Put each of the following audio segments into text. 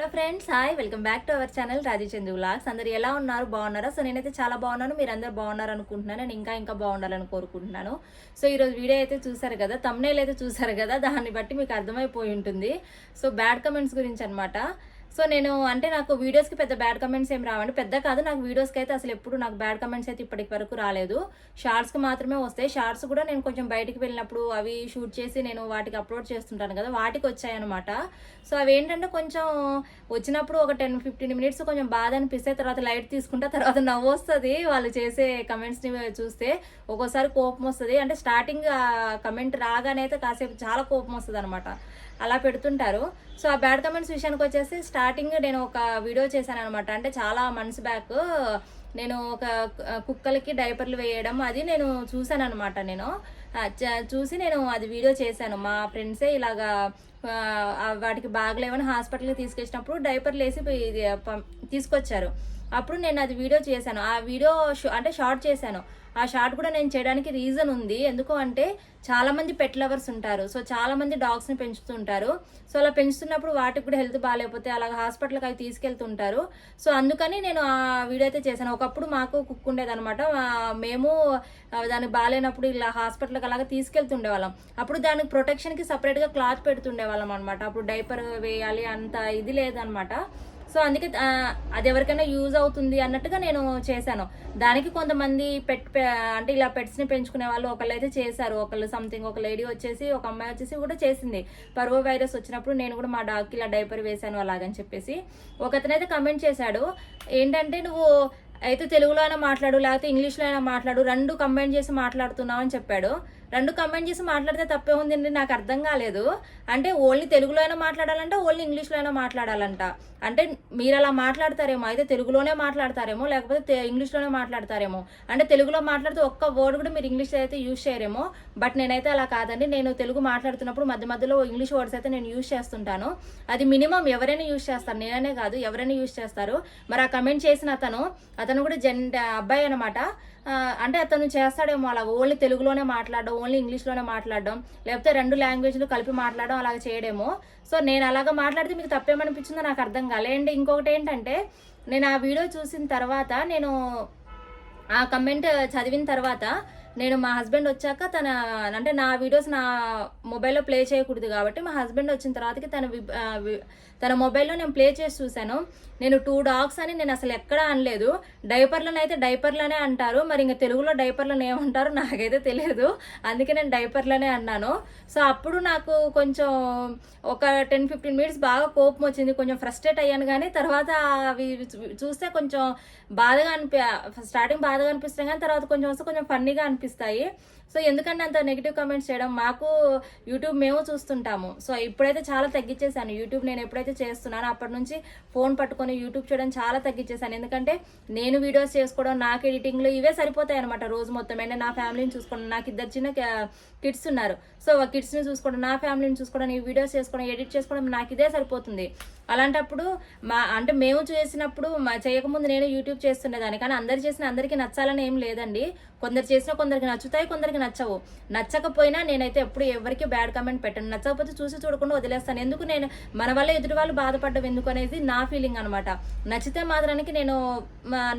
Hello friends hi welcome back to our channel Rajachandra vlogs. అందరు ఎలా ఉన్నారు? బాగున్నారా? సో నేనైతే చాలా బాగున్నాను. మీరు అందరు బాగున్నారు అనుకుంటున్నాను. నేను ఇంకా ఇంకా బాగుండాలని కోరుకుంటున్నాను. సో ఈరోజు వీడియో అయితే చూసారు కదా తమ్నేల్ అయితే చూసారు కదా దాన్ని బట్టి మీకు అర్థమైపోయి ఉంటుంది. సో బ్యాడ్ కమెంట్స్ గురించి అనమాట సో నేను అంటే నాకు వీడియోస్కి పెద్ద బ్యాడ్ కమెంట్స్ ఏం రావండి. పెద్ద కాదు నాకు వీడియోస్కి అయితే అసలు ఎప్పుడు నాకు బ్యాడ్ కమెంట్స్ అయితే ఇప్పటికి వరకు రాలేదు. షార్ట్స్కి మాత్రమే వస్తాయి. షార్ట్స్ కూడా నేను కొంచెం బయటికి వెళ్ళినప్పుడు అవి షూట్ చేసి నేను వాటికి అప్లోడ్ చేస్తుంటాను కదా వాటికి వచ్చాయన్నమాట. సో అవి ఏంటంటే కొంచెం వచ్చినప్పుడు ఒక టెన్ ఫిఫ్టీన్ మినిట్స్ కొంచెం బాధ అనిపిస్తే తర్వాత లైట్ తీసుకుంటే తర్వాత నవ్వు వస్తుంది. వాళ్ళు చేసే కమెంట్స్ని చూస్తే ఒక్కోసారి కోపం వస్తుంది. అంటే స్టార్టింగ్ కమెంట్ రాగానే అయితే కాసేపు చాలా కోపం వస్తుంది అనమాట అలా పెడుతుంటారు. సో ఆ బ్యాడ్ కమెంట్స్ విషయానికి వచ్చేసి స్టార్టింగ్ నేను ఒక వీడియో చేశాను అనమాట అంటే చాలా మంత్స్ బ్యాక్ నేను ఒక కుక్కలకి డైపర్లు వేయడం అది నేను చూశాను అనమాట నేను చ- చూసి నేను అది వీడియో చేశాను. మా ఫ్రెండ్సే ఇలాగా వాటికి బాగలేవని హాస్పిటల్కి తీసుకొచ్చినప్పుడు డైపర్లు వేసి తీసుకొచ్చారు. అప్పుడు నేను అది వీడియో చేశాను. ఆ వీడియో షో అంటే షార్ట్ చేశాను. ఆ షార్ట్ కూడా నేను చేయడానికి రీజన్ ఉంది. ఎందుకు అంటే చాలామంది పెట్ లవర్స్ ఉంటారు. సో చాలామంది డాగ్స్ని పెంచుతుంటారు సో అలా పెంచుతున్నప్పుడు వాటికి కూడా హెల్త్ బాగాలేకపోతే అలా హాస్పిటల్కి అవి తీసుకెళ్తుంటారు. సో అందుకని నేను ఆ వీడియో అయితే చేశాను. ఒకప్పుడు మాకు కుక్ ఉండేదనమాట మేము దానికి బాగాలేనప్పుడు ఇలా హాస్పిటల్కి అలాగా తీసుకెళ్తుండేవాళ్ళం. అప్పుడు దానికి ప్రొటెక్షన్కి సపరేట్గా క్లాత్ పెడుతుండేవాళ్ళం అనమాట అప్పుడు డైపర్ వేయాలి అంత ఇది లేదనమాట సో అందుకే అది ఎవరికైనా యూజ్ అవుతుంది అన్నట్టుగా నేను చేశాను. దానికి కొంతమంది పెట్ పె- అంటే ఇలా పెట్స్ని పెంచుకునే వాళ్ళు ఒకళ్ళు అయితే చేశారు. ఒకళ్ళు సంథింగ్ ఒక లేడీ వచ్చేసి ఒక అమ్మాయి వచ్చేసి కూడా చేసింది. పర్వో వైరస్ వచ్చినప్పుడు నేను కూడా మా డాగ్కి ఇలా డైపర్ వేశాను అలాగని చెప్పేసి. ఒకతనైతే కమెంట్ చేశాడు ఏంటంటే నువ్వు అయితే తెలుగులో అయినా మాట్లాడు లేకపోతే ఇంగ్లీష్లో అయినా మాట్లాడు రెండు కంబైన్ చేసి మాట్లాడుతున్నావు అని చెప్పాడు. రెండు కంబైన్ చేసి మాట్లాడితే తప్పే ఉందండి నాకు అర్థం కాలేదు. అంటే ఓన్లీ తెలుగులో అయినా మాట్లాడాలంట ఓన్లీ ఇంగ్లీష్లో అయినా మాట్లాడాలంట. అంటే మీరు అలా మాట్లాడతారేమో అయితే తెలుగులోనే మాట్లాడతారేమో లేకపోతే ఇంగ్లీష్లోనే మాట్లాడతారేమో. అంటే తెలుగులో మాట్లాడితే ఒక్క వర్డ్ కూడా మీరు ఇంగ్లీష్ అయితే యూజ్ చేయరేమో. బట్ నేనైతే అలా కాదండి నేను తెలుగు మాట్లాడుతున్నప్పుడు మధ్య మధ్యలో ఇంగ్లీష్ వర్డ్స్ అయితే నేను యూజ్ చేస్తుంటాను. అది మినిమం ఎవరైనా యూజ్ చేస్తారు నేననే కాదు ఎవరైనా యూజ్ చేస్తారు. మరి ఆ కమెంట్ చేసిన అతను అతను కూడా జెన్ అబ్బాయి అనమాట అంటే అతను చేస్తాడేమో అలా ఓన్లీ తెలుగులోనే మాట్లాడడం ఓన్లీ ఇంగ్లీష్లోనే మాట్లాడడం లేకపోతే రెండు లాంగ్వేజ్లు కలిపి మాట్లాడడం అలాగ చేయడేమో. సో నేను అలాగ మాట్లాడితే మీకు తప్పేమనిపించిందో నాకు అర్థం కాలేండి ఇంకొకటి ఏంటంటే నేను ఆ వీడియో చూసిన తర్వాత నేను ఆ కమెంట్ చదివిన తర్వాత నేను మా హస్బెండ్ వచ్చాక తన అంటే నా వీడియోస్ నా మొబైల్లో ప్లే చేయకూడదు కాబట్టి మా హస్బెండ్ వచ్చిన తర్వాతకి తన వి- తన మొబైల్లో నేను ప్లే చేసి చూశాను. నేను టూ డాగ్స్ అని నేను అసలు ఎక్కడా అనలేదు. డైపర్లను అయితే డైపర్లనే అంటారు. మరి ఇంకా తెలుగులో డైపర్లను ఏమంటారో నాకైతే తెలియదు. అందుకే నేను డైపర్లనే అన్నాను. సో అప్పుడు నాకు కొంచెం ఒక టెన్ ఫిఫ్టీన్ మినిట్స్ బాగా కోపం వచ్చింది. కొంచెం ఫ్రస్ట్రేట్ అయ్యాను కానీ తర్వాత అవి చూస్తే కొంచెం బాధగా అనిపి స్టార్టింగ్ బాధగా అనిపిస్తాయి కానీ తర్వాత కొంచెం వస్తే కొంచెం ఫన్నీగా అనిపిస్తాయి. సో ఎందుకంటే అంత నెగిటివ్ కామెంట్స్ చేయడం మాకు యూట్యూబ్ మేము చూస్తుంటాము. సో ఇప్పుడైతే చాలా తగ్గించేసాను యూట్యూబ్ నేను ఎప్పుడైతే చేస్తున్నానో అప్పటి నుంచి ఫోన్ పట్టుకొని యూట్యూబ్ చేయడం చాలా తగ్గించేసాను ఎందుకంటే నేను వీడియోస్ చేసుకోవడం నాకు ఎడిటింగ్లు ఇవే సరిపోతాయి అనమాట రోజు మొత్తం. అంటే నా ఫ్యామిలీని చూసుకోవడం నాకు ఇద్దరు చిన్న కిడ్స్ ఉన్నారు. సో ఆ కిడ్స్ని చూసుకోవడం నా ఫ్యామిలీని చూసుకోవడం ఈ వీడియోస్ చేసుకోవడం ఎడిట్ చేసుకోవడం నాకు ఇదే సరిపోతుంది. అలాంటప్పుడు మా అంటే మేము చేసినప్పుడు మా చేయకముందు నేను యూట్యూబ్ చేస్తుండేదాన్ని. కానీ అందరు చేసిన అందరికీ నచ్చాలని ఏం లేదండి. కొందరు చేసిన కొందరికి నచ్చుతాయి కొందరికి నచ్చవు. నచ్చకపోయినా నేనైతే ఎప్పుడు ఎవరికి బ్యాడ్ కామెంట్ పెట్టను. నచ్చకపోతే చూసి చూడకుండా వదిలేస్తాను. ఎందుకు నేను మన వల్ల ఎదుటి వాళ్ళు బాధపడ్డం ఎందుకు అనేది నా ఫీలింగ్ అనమాట నచ్చితే మాత్రానికి నేను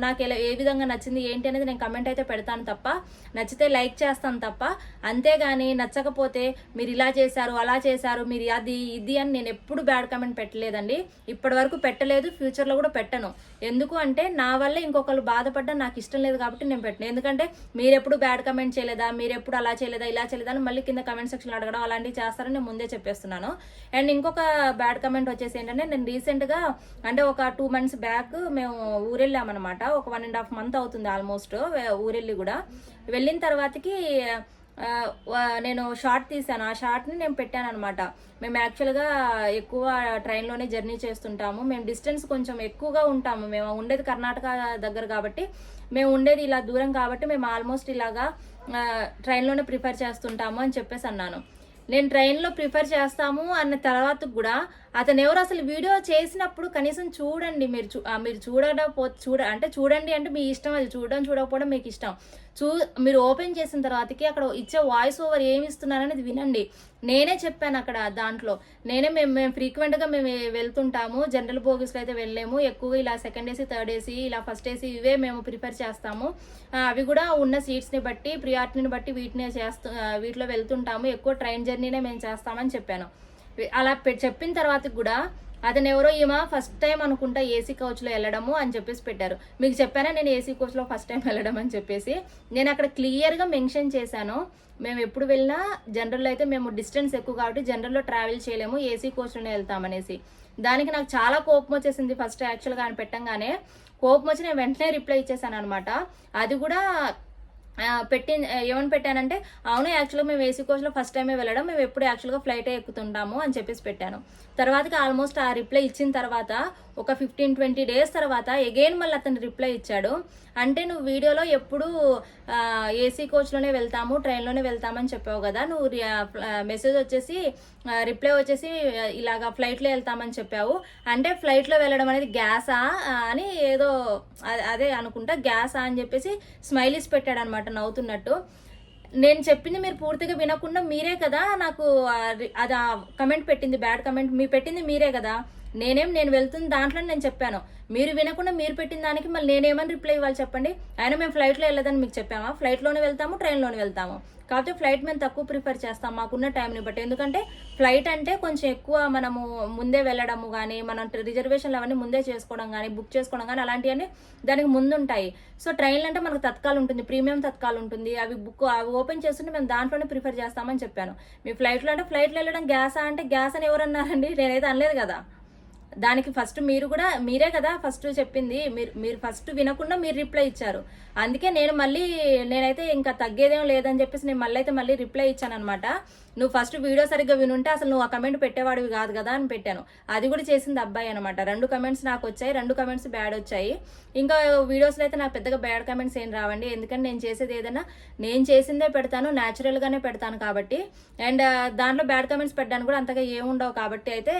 నాకు ఎలా ఏ విధంగా నచ్చింది ఏంటి అనేది నేను కమెంట్ అయితే పెడతాను తప్ప నచ్చితే లైక్ చేస్తాను తప్ప అంతేగాని నచ్చకపోతే మీరు ఇలా చేశారు అలా చేశారు మీరు అది ఇది అని నేను ఎప్పుడు బ్యాడ్ కామెంట్ పెట్టలేదండి. ఇప్పటి వరకు పెట్టలేదు ఫ్యూచర్లో కూడా పెట్టను. ఎందుకు అంటే నా వల్ల ఇంకొకరు బాధపడ్డా నాకు ఇష్టం లేదు కాబట్టి నేను పెట్టను. ఎందుకంటే మీరు ఎప్పుడు బ్యాడ్ కమెంట్ చేయలేదా? మీరు ఎప్పుడు అలా చేయలేదా ఇలా చేయలేదా అని మళ్ళీ కింద కమెంట్ సెక్షన్లో అడగడం అలాంటివి చేస్తారని నేను ముందే చెప్పేస్తున్నాను. అండ్ ఇంకొక బ్యాడ్ కమెంట్ వచ్చేసి ఏంటంటే నేను రీసెంట్గా అంటే ఒక టూ మంత్స్ బ్యాక్ మేము ఊరెళ్ళామన్నమాట. ఒక వన్ అండ్ హాఫ్ మంత్ అవుతుంది ఆల్మోస్ట్ ఊరెళ్ళి కూడా. వెళ్ళిన తర్వాతకి నేను షార్ట్ తీసాను ఆ షార్ట్ని నేను పెట్టాను అనమాట మేము యాక్చువల్గా ఎక్కువ ట్రైన్లోనే జర్నీ చేస్తుంటాము. మేము డిస్టెన్స్ కొంచెం ఎక్కువగా ఉంటాము. మేము ఉండేది కర్ణాటక దగ్గర కాబట్టి మేము ఉండేది ఇలా దూరం కాబట్టి మేము ఆల్మోస్ట్ ఇలాగా ట్రైన్లోనే ప్రిఫర్ చేస్తుంటాము అని చెప్పేసి అన్నాను. నేను ట్రైన్లో ప్రిఫర్ చేస్తాము అన్న తర్వాత కూడా అతను ఎవరు అసలు వీడియో చేసినప్పుడు కనీసం చూడండి మీరు చూ మీరు చూడకపో చూడ అంటే చూడండి అంటే మీ ఇష్టం అది. చూడడం చూడకపోవడం మీకు ఇష్టం. చూ మీరు ఓపెన్ చేసిన తర్వాతకి అక్కడ ఇచ్చే వాయిస్ ఓవర్ ఏమి ఇస్తున్నారు అనేది వినండి. నేనే చెప్పాను అక్కడ దాంట్లో. నేనే మేము మేము ఫ్రీక్వెంట్గా మేము వెళ్తుంటాము. జనరల్ బోగీస్లో అయితే వెళ్ళలేము. ఎక్కువగా ఇలా సెకండ్ ఏసీ థర్డ్ ఏసీ ఇలా ఫస్ట్ ఏసీ ఇవే మేము ప్రిఫర్ చేస్తాము. అవి కూడా ఉన్న సీట్స్ని బట్టి ప్రియారిటీని బట్టి వీటినే చేస్తూ వీటిలో వెళ్తుంటాము. ఎక్కువ ట్రైన్ జర్నీనే మేము చేస్తామని చెప్పాను. అలా పె- చెప్పిన తర్వాత కూడా అతను ఎవరో ఈమె ఫస్ట్ టైం అనుకుంటా ఏసీ కోచ్లో వెళ్ళడము అని చెప్పేసి పెట్టారు. మీకు చెప్పానా నేను ఏసీ కోచ్లో ఫస్ట్ టైం వెళ్ళడం అని చెప్పేసి? నేను అక్కడ క్లియర్గా మెన్షన్ చేశాను. మేము ఎప్పుడు వెళ్ళినా జనరల్లో అయితే మేము డిస్టెన్స్ ఎక్కువ కాబట్టి జనరల్లో ట్రావెల్ చేయలేము ఏసీ కోచ్లోనే వెళ్తామనేసి దానికి నాకు చాలా కోపం వచ్చేసింది ఫస్ట్ యాక్చువల్గా అని పెట్టంగానే. కోపం వచ్చి నేను వెంటనే రిప్లై ఇచ్చేసాను అనమాట అది కూడా పెట్టి ఏమని పెట్టానంటే అవును యాక్చువల్గా మేము ఏసీ కోచ్లో ఫస్ట్ టైమే వెళ్ళడం మేము ఎప్పుడు యాక్చువల్గా ఫ్లైటే ఎక్కుతుంటాము అని చెప్పేసి పెట్టాను. తర్వాతకి ఆల్మోస్ట్ ఆ రిప్లై ఇచ్చిన తర్వాత ఒక ఫిఫ్టీన్ ట్వంటీ డేస్ తర్వాత ఎగైన్ మళ్ళీ అతను రిప్లై ఇచ్చాడు. అంటే నువ్వు వీడియోలో ఎప్పుడు ఏసీ కోచ్లోనే వెళ్తాము ట్రైన్లోనే వెళ్తామని చెప్పావు కదా నువ్వు మెసేజ్ వచ్చేసి రిప్లై వచ్చేసి ఇలాగా ఫ్లైట్లో వెళ్తామని చెప్పావు. అంటే ఫ్లైట్లో వెళ్ళడం అనేది గ్యాసా అని ఏదో అదే అనుకుంటా గ్యాసా అని చెప్పేసి స్మైలీస్ పెట్టాడు అనమాట నవ్వుతున్నట్టు. నేను చెప్పింది మీరు పూర్తిగా వినకుండా మీరే కదా నాకు అది కమెంట్ పెట్టింది బ్యాడ్ కమెంట్ మీ పెట్టింది మీరే కదా. నేనేం నేను వెళ్తున్న దాంట్లో నేను చెప్పాను. మీరు వినకుండా మీరు పెట్టిన దానికి మళ్ళీ నేనేమని రిప్లై ఇవ్వాలి చెప్పండి? అయినా మేము ఫ్లైట్లో వెళ్ళదని మీకు చెప్పామా? ఫ్లైట్లోనే వెళ్తాము ట్రైన్లోనే వెళ్తాము? కాకపోతే ఫ్లైట్ మేము తక్కువ ప్రిఫర్ చేస్తాం మాకున్న టైంని బట్టి. ఎందుకంటే ఫ్లైట్ అంటే కొంచెం ఎక్కువ మనము ముందే వెళ్ళడము కానీ మనం రిజర్వేషన్లు అవన్నీ ముందే చేసుకోవడం కానీ బుక్ చేసుకోవడం కానీ అలాంటివన్నీ దానికి ముందు ఉంటాయి సో ట్రైన్లు అంటే మనకు తత్కాలు ఉంటుంది ప్రీమియం తత్కాలు ఉంటుంది. అవి బుక్ అవి ఓపెన్ చేస్తుంటే మేము దాంట్లోనే ప్రిఫర్ చేస్తామని చెప్పాను. మీ ఫ్లైట్లో అంటే ఫ్లైట్లో వెళ్ళడం గ్యాసా అంటే గ్యాస్ అని ఎవరన్నారండి? నేనైతే అనలేదు కదా. దానికి ఫస్ట్ మీరు కూడా మీరే కదా ఫస్ట్ చెప్పింది. మీరు మీరు ఫస్ట్ వినకుండా మీరు రిప్లై ఇచ్చారు. అందుకే నేను మళ్ళీ నేనైతే ఇంకా తగ్గేదేం లేదని చెప్పేసి నేను మళ్ళీ అయితే మళ్ళీ రిప్లై ఇచ్చాను అనమాట నువ్వు ఫస్ట్ వీడియో సరిగ్గా వినుంటే అసలు నువ్వు ఆ కమెంట్ పెట్టేవాడివి కాదు కదా అని పెట్టాను. అది కూడా చేసింది అబ్బాయి అనమాట రెండు కమెంట్స్ నాకు వచ్చాయి రెండు కమెంట్స్ బ్యాడ్ వచ్చాయి. ఇంకా వీడియోస్లో అయితే నాకు పెద్దగా బ్యాడ్ కమెంట్స్ ఏం రావండి. ఎందుకంటే నేను చేసేది ఏదైనా నేను చేసిందే పెడతాను న్యాచురల్గానే పెడతాను కాబట్టి. అండ్ uh, దాంట్లో బ్యాడ్ కమెంట్స్ పెట్టడానికి కూడా అంతగా ఏముండవు కాబట్టి అయితే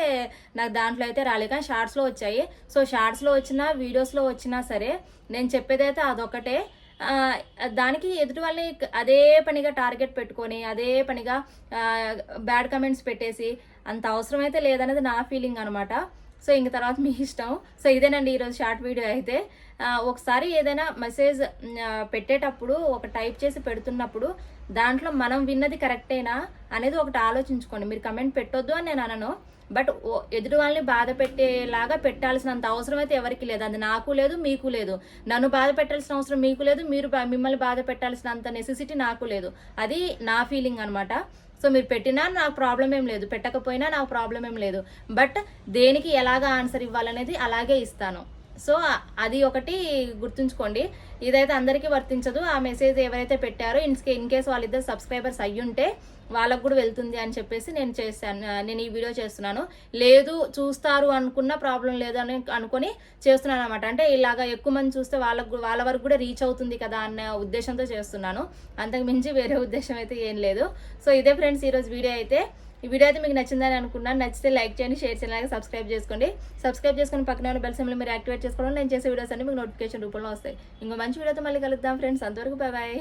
నాకు దాంట్లో అయితే రాలేదు కానీ షార్ట్స్లో వచ్చాయి. సో షార్ట్స్లో వచ్చినా వీడియోస్లో వచ్చినా సరే నేను చెప్పేదైతే అదొకటే దానికి ఎదుటి వాళ్ళని అదే పనిగా టార్గెట్ పెట్టుకొని అదే పనిగా బ్యాడ్ కమెంట్స్ పెట్టేసి అంత అవసరమైతే లేదనేది నా ఫీలింగ్ అనమాట సో ఇంక తర్వాత మీ ఇష్టం. సో ఇదేనండి ఈరోజు షార్ట్ వీడియో అయితే. ఒకసారి ఏదైనా మెసేజ్ పెట్టేటప్పుడు ఒక టైప్ చేసి పెడుతున్నప్పుడు దాంట్లో మనం విన్నది కరెక్టేనా అనేది ఒకటి ఆలోచించుకోండి. మీరు కమెంట్ పెట్టొద్దు అని నేను అనను. బట్ ఓ- ఎదుటి వాళ్ళని బాధ పెట్టేలాగా పెట్టాల్సినంత అవసరం అయితే ఎవరికి లేదు. అది నాకు లేదు మీకు లేదు. నన్ను బాధ పెట్టాల్సిన అవసరం మీకు లేదు మీరు మిమ్మల్ని బాధ పెట్టాల్సినంత నెసెసిటీ నాకు లేదు. అది నా ఫీలింగ్ అనమాట సో మీరు పెట్టినా నాకు ప్రాబ్లం ఏం లేదు. పెట్టకపోయినా నాకు ప్రాబ్లం ఏం లేదు. బట్ దేనికి ఎలాగ ఆన్సర్ ఇవ్వాలనేది అలాగే ఇస్తాను. సో అది ఒకటి గుర్తుంచుకోండి. ఇదైతే అందరికీ వర్తించదు. ఆ మెసేజ్ ఎవరైతే పెట్టారో ఇన్స్కే ఇన్ కేసు వాళ్ళిద్దరు సబ్స్క్రైబర్స్ అయ్యుంటే వాళ్ళకు కూడా వెళ్తుంది అని చెప్పేసి నేను చేశాను. నేను ఈ వీడియో చేస్తున్నాను. లేదు చూస్తారు అనుకున్న ప్రాబ్లం లేదు అని అనుకొని చేస్తున్నాను అనమాట అంటే ఇలాగా ఎక్కువ మంది చూస్తే వాళ్ళకు కూడా- వాళ్ళ వరకు కూడా రీచ్ అవుతుంది కదా అన్న ఉద్దేశంతో చేస్తున్నాను. అంతకు మించి వేరే ఉద్దేశం అయితే ఏం లేదు. సో ఇదే ఫ్రెండ్స్ ఈరోజు వీడియో అయితే. ఈ వీడియో అయితే మీకు నచ్చిందని అనుకున్నాను. నచ్చితే లైక్ చేయండి షేర్ చేయండి అలాగే సబ్స్క్రైబ్ చేసుకోండి. సబ్స్క్రైబ్ చేసుకుని పక్కన ఉన్న బెల్ సింబల్ మీరు యాక్టివేట్ చేసుకోవడం నేను చేసే వీడియోస్ అన్ని మీకు నోటిఫికేషన్ రూపంలో వస్తాయి. ఇంకో మంచి వీడియోతో మళ్ళీ కలుద్దాం ఫ్రెండ్స్. అంతవరకు బాయ్ బాయ్.